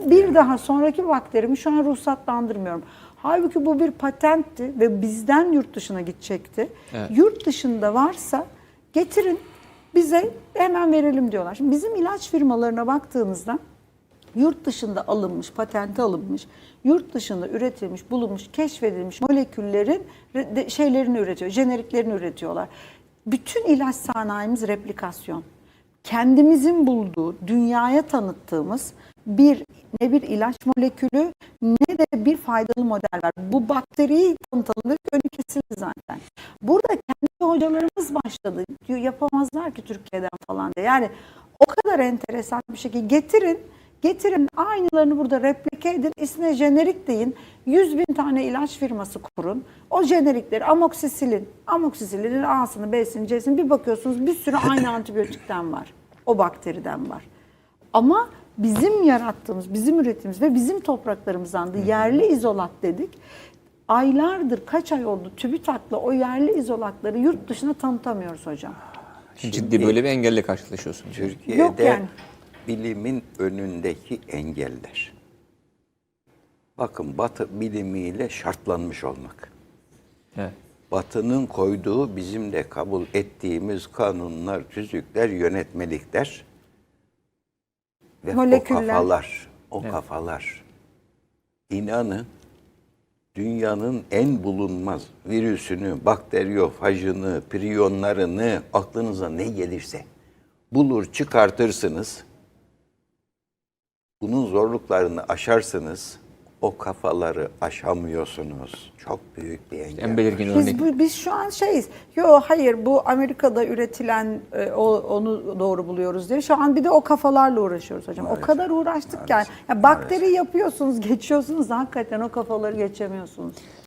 Bir daha sonraki bakterimi şu an ruhsatlandırmıyorum. Halbuki bu bir patentti ve bizden yurt dışına gidecekti. Evet. Yurt dışında varsa getirin bize hemen verelim diyorlar. Şimdi bizim ilaç firmalarına baktığımızda yurt dışında alınmış, patente alınmış, yurt dışında üretilmiş, bulunmuş, keşfedilmiş moleküllerin şeylerini üretiyor, jeneriklerini üretiyorlar. Bütün ilaç sanayimiz replikasyon. Kendimizin bulduğu, dünyaya tanıttığımız bir ne bir ilaç molekülü ne de bir faydalı model var. Bu bakteriyi tanıtalım dedik, önü kesildi zaten. Burada kendi hocalarımız başladı. Diyor, yapamazlar ki Türkiye'den falan diye. Yani o kadar enteresan bir şekilde getirin Getirin aynılarını burada replike edin. İsmine jenerik deyin. 100 bin tane ilaç firması kurun. O jenerikleri amoksisilin. Amoksisilinin A'sını, B'sini, C'sini bir bakıyorsunuz bir sürü aynı antibiyotikten var. O bakteriden var. Ama bizim yarattığımız, bizim ürettiğimiz ve bizim topraklarımızdan da yerli izolat dedik. Aylardır, kaç ay oldu TÜBİTAK'la o yerli izolatları yurt dışına tanıtamıyoruz hocam. Ciddi böyle bir engelle karşılaşıyorsun. Türkiye'de Yok yani. bilimin önündeki engeller. Bakın Batı bilimiyle şartlanmış olmak. Evet. Batı'nın koyduğu bizim de kabul ettiğimiz kanunlar, tüzükler, yönetmelikler ve Moleküller. o kafalar, o kafalar inanın dünyanın en bulunmaz virüsünü, bakteriyofajını, priyonlarını aklınıza ne gelirse bulur çıkartırsınız. Bunun zorluklarını aşarsınız. O kafaları aşamıyorsunuz. Çok büyük bir engel. En belirgin Biz, örnek. bu- biz şu an şeyiz. Yo hayır bu Amerika'da üretilen e, o, onu doğru buluyoruz diye. Şu an bir de o kafalarla uğraşıyoruz hocam. o kadar uğraştık yani. Ya bakteri yapıyorsunuz, geçiyorsunuz hakikaten o kafaları geçemiyorsunuz.